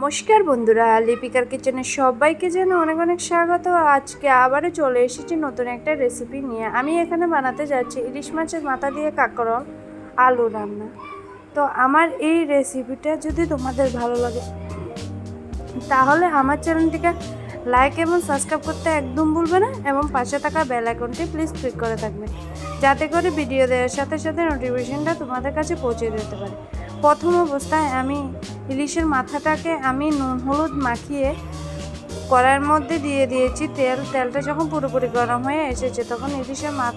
নমস্কার বন্ধুরা, লিপিকার কিচেনে সবাইকে যেন অনেক অনেক স্বাগত। আজকে আবারও চলে এসেছি নতুন একটা রেসিপি নিয়ে। আমি এখানে বানাতে যাচ্ছি ইলিশ মাছের মাথা দিয়ে কাঁকরল আলু রান্না। তো আমার এই রেসিপিটা যদি তোমাদের ভালো লাগে, তাহলে আমার চ্যানেলটিকে লাইক এবং সাবস্ক্রাইব করতে একদম ভুলবে না এবং পাশে থাকা বেল আইকনটি প্লিজ ক্লিক করে থাকবে। যাতে করে ভিডিও দেওয়ার সাথে সাথে নোটিফিকেশনটা তোমাদের কাছে পৌঁছে যেতে পারে। প্রথম অবস্থায় আমি ইলিশের মাথাটাকে আমি নুন, হলুদ মাখিয়ে কড়াইয়ের মধ্যে দিয়ে দিয়েছি। তেল, তেলটা যখন পুরোপুরি গরম হয়ে এসেছে, তখন ইলিশের মা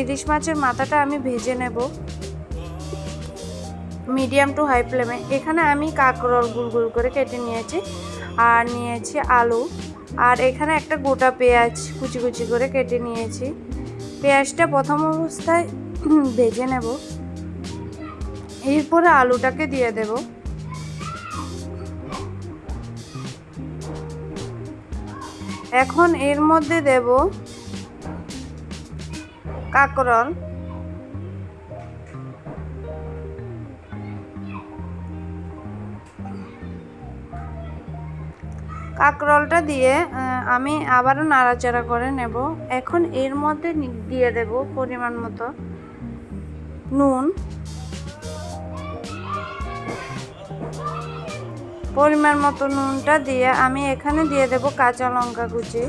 ইলিশ মাছের মাথাটা আমি ভেজে নেব। মিডিয়াম টু হাই ফ্লেমে। এখানে আমি কাঁকরোল গুল গুল করে কেটে নিয়েছি আর নিয়েছি আলু। আর এখানে একটা গোটা পেঁয়াজ কুচি কুচি করে কেটে নিয়েছি। পেঁয়াজটা প্রথম অবস্থায় ভেজে নেব। এরপরে আলুটাকে দিয়ে দেব। এখন এর মধ্যে দেব কাঁকরল। কাঁকরোলটা দিয়ে আমি আবারও নাড়াচাড়া করে নেব। এখন এর মধ্যে দিয়ে দেব পরিমাণ মতো নুন। পরিমাণ মতো নুনটা দিয়ে আমি এখানে দিয়ে দেব কাঁচা লঙ্কা কুচি।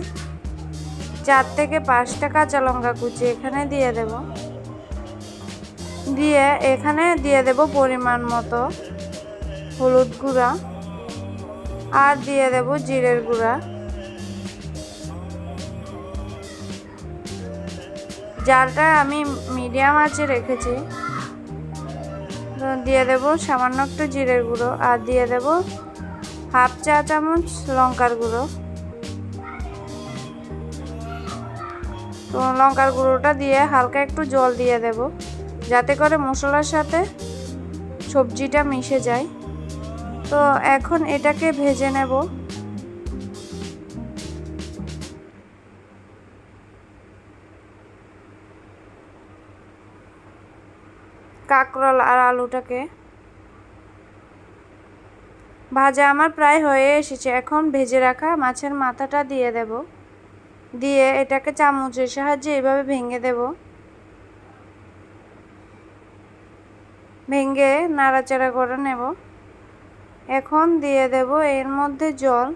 চার থেকে পাঁচটা কাঁচা লঙ্কা কুচি এখানে দিয়ে দেব। দিয়ে এখানে দিয়ে দেব পরিমাণ মতো হলুদ গুঁড়া। আর দিয়ে দেব জিরের গুঁড়া। জালটা আমি মিডিয়াম আঁচে রেখেছি। দিয়ে দেব সামান্য একটু জিরের গুঁড়ো আর দিয়ে দেব হাফ চা চামচ লঙ্কার গুঁড়ো। তো লঙ্কার গুঁড়োটা দিয়ে হালকা একটু জল দিয়ে দেব, যাতে করে মশলার সাথে সবজিটা মিশে যায়। তো এখন এটাকে ভেজে নেব। কাঁকরোল আর আলুটাকে। ভাজা আমার প্রায় হয়ে এসেছে। এখন ভেজে রাখা মাছের মাথাটা দিয়ে দেব। দিয়ে এটাকে চামচের সাহায্যে এভাবে ভেঙে দেব। ভেঙে নাড়াচাড়া করে নেব। এখন দিয়ে দেব এর মধ্যে জল।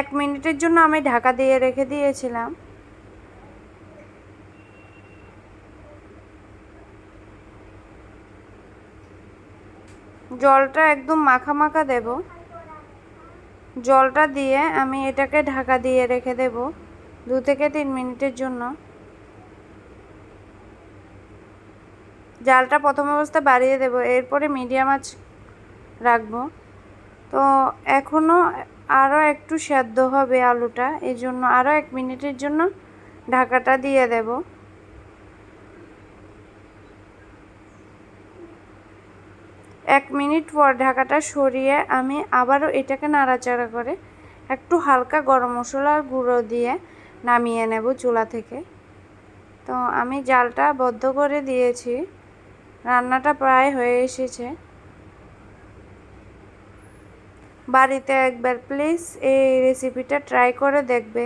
এক মিনিটের জন্য আমি ঢাকা দিয়ে রেখে দিয়েছিলাম। জলটা একদম মাখা মাখা দেব। জলটা দিয়ে আমি এটাকে ঢাকা দিয়ে রেখে দেব দু থেকে তিন মিনিটের জন্য। জালটা প্রথম অবস্থা বাড়িয়ে দেব, এরপরে মিডিয়াম আঁচ রাখব। তো এখনও আরও একটু সেদ্ধ হবে আলুটা এই জন্য আরও এক মিনিটের জন্য ঢাকাটা দিয়ে দেব। এক মিনিট পর ঢাকাটা সরিয়ে আমি আবারও এটাকে নাড়াচাড়া করে একটু হালকা গরম মশলার গুঁড়ো দিয়ে নামিয়ে নেব চুলা থেকে। তো আমি জালটা বদ্ধ করে দিয়েছি। রান্নাটা প্রায় হয়ে এসেছে। বাড়িতে একবার প্লিজ এই রেসিপিটা ট্রাই করে দেখবে।